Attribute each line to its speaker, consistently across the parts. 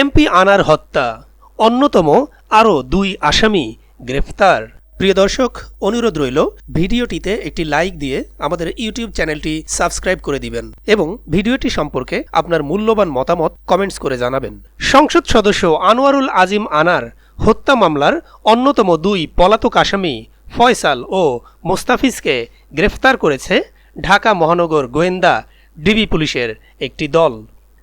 Speaker 1: MP আনার হত্যা। অন্যতম আরও দুই আসামি গ্রেফতার। প্রিয় দর্শক, অনুরোধ রইল, ভিডিওটিতে একটি লাইক দিয়ে আমাদের ইউটিউব চ্যানেলটি সাবস্ক্রাইব করে দিবেন এবং ভিডিওটি সম্পর্কে আপনার মূল্যবান মতামত কমেন্টস করে জানাবেন। সংসদ সদস্য আনোয়ারুল আজিম আনার হত্যা মামলার অন্যতম দুই পলাতক আসামি ফয়সাল ও মোস্তাফিজকে গ্রেফতার করেছে ঢাকা মহানগর গোয়েন্দা ডিবি পুলিশের একটি দল।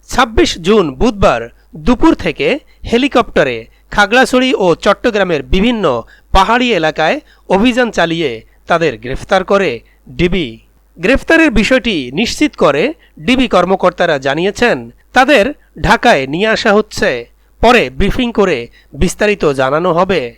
Speaker 1: ছাব্বিশ জুন বুধবার দুপুর থেকে হেলিকপ্টারে খাগড়াছড়ি ও চট্টগ্রামের বিভিন্ন পাহাড়ি এলাকায় অভিযান চালিয়ে তাদের গ্রেফতার করে ডিবি। গ্রেফতারের বিষয়টি নিশ্চিত করে ডিবি কর্মকর্তারা জানিয়েছেন, তাদের ঢাকায় নিয়ে আসা হচ্ছে। পরে ব্রিফিং করে বিস্তারিত জানানো হবে।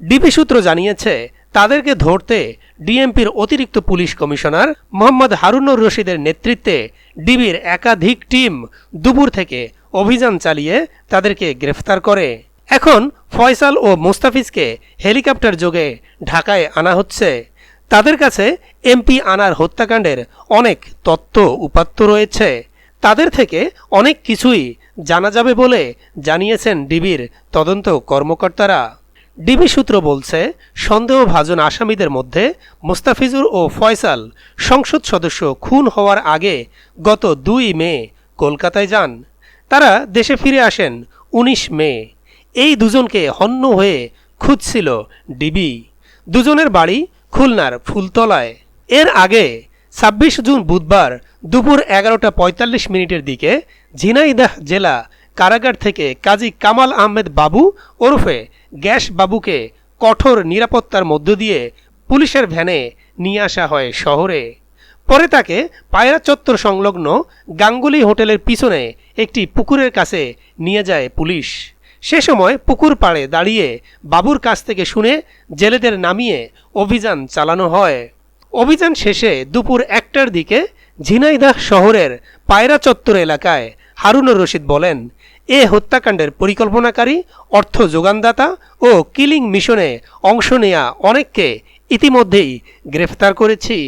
Speaker 1: ডিবি সূত্র জানিয়েছে, তাদেরকে ধরতে ডিএমপির অতিরিক্ত পুলিশ কমিশনার মোহাম্মদ হারুনুর রশিদের নেতৃত্বে ডিবির একাধিক টিম দুপুর থেকে অভিযান চালিয়ে তাদেরকে গ্রেফতার করে। এখন ফয়সাল ও মোস্তাফিজকে হেলিকপ্টার যোগে ঢাকায় আনা হচ্ছে। তাদের কাছে এমপি আনার হত্যাকাণ্ডের অনেক তত্ত্ব উপাত্ত রয়েছে। তাদের থেকে অনেক কিছুই জানা যাবে বলে জানিয়েছেন ডিবির তদন্ত কর্মকর্তারা। ডিবি সূত্র বলছে, সন্দেহভাজন আসামিদের মধ্যে মোস্তাফিজুর ও ফয়সাল সংসদ সদস্য খুন হওয়ার আগে গত দুই মে কলকাতায় যান। তারা দেশে ফিরে আসেন ১৯ মে। এই দুজনকে হন্য হয়ে খুঁজছিল ডিবি। দুজনের বাড়ি খুলনার ফুলতলায়। এর আগে ছাব্বিশ জুন বুধবার দুপুর এগারোটা পঁয়তাল্লিশ মিনিটের দিকে ঝিনাইদাহ জেলা কারাগার থেকে কাজী কামাল আহমেদ বাবু ওরফে গ্যাস বাবুকে কঠোর নিরাপত্তার মধ্য দিয়ে পুলিশের ভ্যানে নিয়ে আসা হয় শহরে। পরে তাকে পায়রা চত্বর সংলগ্ন গাঙ্গুলি হোটেলের পিছনে একটি পুকুরের কাছে নিয়ে যায় পুলিশ। সে সময় পুকুর পাড়ে দাঁড়িয়ে বাবুর কাছ থেকে শুনে জেলেদের নামিয়ে অভিযান চালানো হয়। অভিযান শেষে দুপুর একটার দিকে ঝিনাইদাহ শহরের পায়রা চত্বর এলাকায় হারুনুর রশিদ বলেন, এ হত্যাকাণ্ডের পরিকল্পনাকারী, অর্থ যোগানদাতা ও কিলিং মিশনে অংশ নেয়া অনেককে ইতিমধ্যেই গ্রেফতার করেছি।